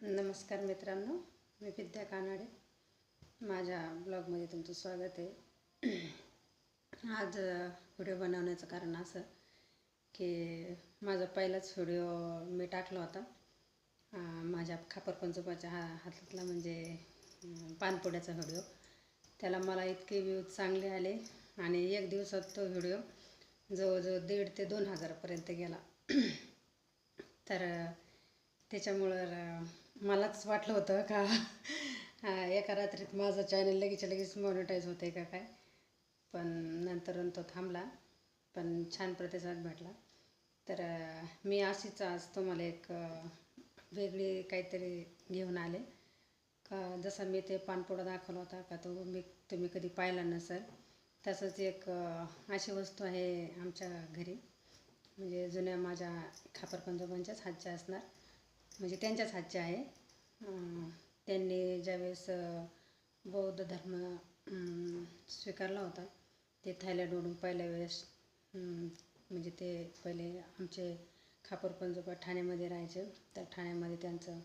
नमस्कार मित्रांनो मी विद्या कानाडे. माझ्या ब्लॉगमध्ये तुमचं स्वागत आहे. आज व्हिडिओ बनवण्याचं कारण असं की माझा पहिलाच व्हिडिओ मी टाकला होता. माझ्या खापरपंचोबाच्या हा हातातला म्हणजे पानपोड्याचा व्हिडिओ. त्याला मला इतके व्ह्यूज चांगले आले आणि एक दिवसात तो व्हिडिओ जवळजवळ दीड ते दोन हजारापर्यंत गेला. तर त्याच्यामुळं मलाच वाटलं होतं का एका रात्रीत माझं चॅनल लगेच लगेच मॉनिटाईज होते का काय? पण नंतर तो थांबला पण छान प्रतिसाद भेटला. तर मी अशीच आज तुम्हाला एक वेगळी काहीतरी घेऊन आले. का जसा मी ते पानपोडा दाखवला होता का तो मी तुम्ही कधी पाहिला नसेल तसंच एक अशी वस्तू आहे आमच्या घरी. म्हणजे जुन्या माझ्या खापरपंजोबांच्याच हातच्या असणार. म्हणजे त्यांच्याच हातचे आहे. त्यांनी ज्यावेळेस बौद्ध धर्म स्वीकारला होता ते थायलंडवरून पहिल्या वेळेस म्हणजे ते पहिले आमचे खापर पंजोबा ठाण्यामध्ये राहायचे. तर ठाण्यामध्ये त्यांचं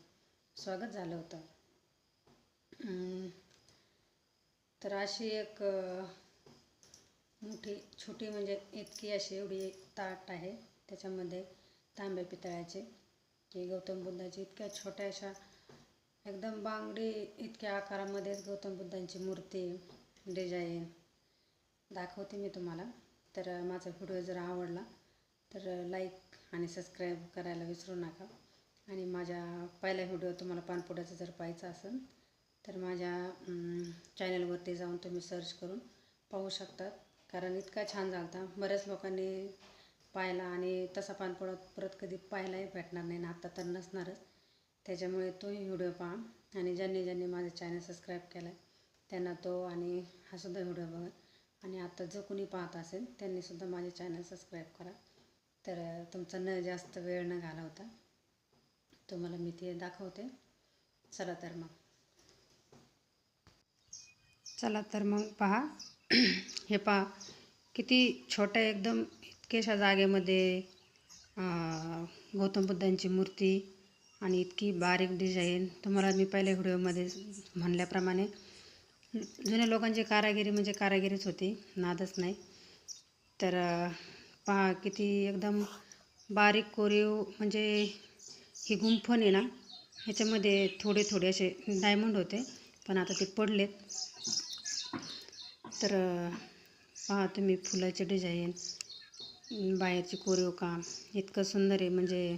स्वागत झालं होतं. तर अशी एक मोठी छोटी म्हणजे इतकी अशी एवढी ताट आहे. त्याच्यामध्ये तांब्या पितळाचे. की गौतम बुद्धाची इतक्या छोट्याशा एकदम बांगडी इतक्या आकारामध्येच गौतम बुद्धांची मूर्ती डिझाईन दाखवते मी तुम्हाला. तर माझा व्हिडिओ जर आवडला तर लाईक आणि सबस्क्राईब करायला विसरू नका. आणि माझ्या पहिला व्हिडिओ तुम्हाला पानपुड्याचा जर पाहायचा असेल तर माझ्या चॅनलवरती जाऊन तुम्ही सर्च करून पाहू शकतात. कारण इतका छान झाला होता बऱ्याच लोकांनी पाहिला आणि तसा पानपोळा परत कधी पाहायलाही भेटणार नाही ना आता तर नसणारच. त्याच्यामुळे तोही व्हिडिओ पहा आणि ज्यांनी ज्यांनी माझं चॅनल सबस्क्राईब केलं आहे त्यांना तो आणि हा सुद्धा व्हिडिओ बघा. आणि आता जो कोणी पाहत असेल त्यांनीसुद्धा माझे चॅनल सबस्क्राईब करा. तर तुमचा न जास्त वेळ न घालवता तुम्हाला मी ते दाखवते. चला तर मग. चला तर मग पहा. हे पहा किती छोट्या एकदम केशा जागेमध्ये गौतम बुद्धांची मूर्ती आणि इतकी बारीक डिझाईन तुम्हाला मी पहिल्या व्हिडिओमध्ये म्हणल्याप्रमाणे जुन्या लोकांची कारागिरी म्हणजे कारागिरीच होती नादच नाही. तर पहा किती एकदम बारीक कोरीव म्हणजे ही गुंफण आहे ना ह्याच्यामध्ये थोडे थोडे असे डायमंड होते पण आता ते पडलेत. तर पहा तुम्ही फुलाचे डिझाईन बाहेरची कोरीव काम. इतकं सुंदर आहे म्हणजे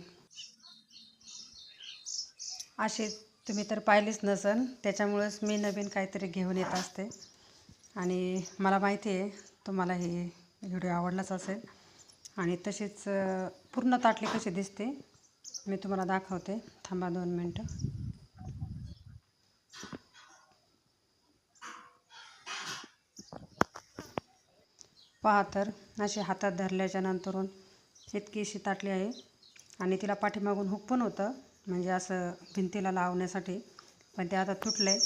असे तुम्ही तर पाहिलेच नसन. त्याच्यामुळंच मी नवीन काहीतरी घेऊन येत असते. आणि मला माहिती आहे तुम्हाला हे व्हिडिओ आवडलाच असेल. आणि तशीच पूर्ण ताटली कशी दिसते मी तुम्हाला दाखवते. थांबा दोन मिनटं. पहा तर अशी हातात धरल्याच्या नंतरून इतकी अशी ताटली आहे. आणि तिला पाठीमागून हुक पण होतं म्हणजे असं भिंतीला लावण्यासाठी. पण ते आता तुटलं आहे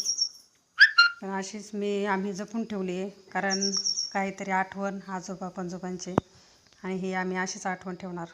पण अशीच मी आम्ही जपून ठेवली आहे कारण काहीतरी आठवण आजोबा पणजोबांचे आणि ही आम्ही अशीच आठवण ठेवणार.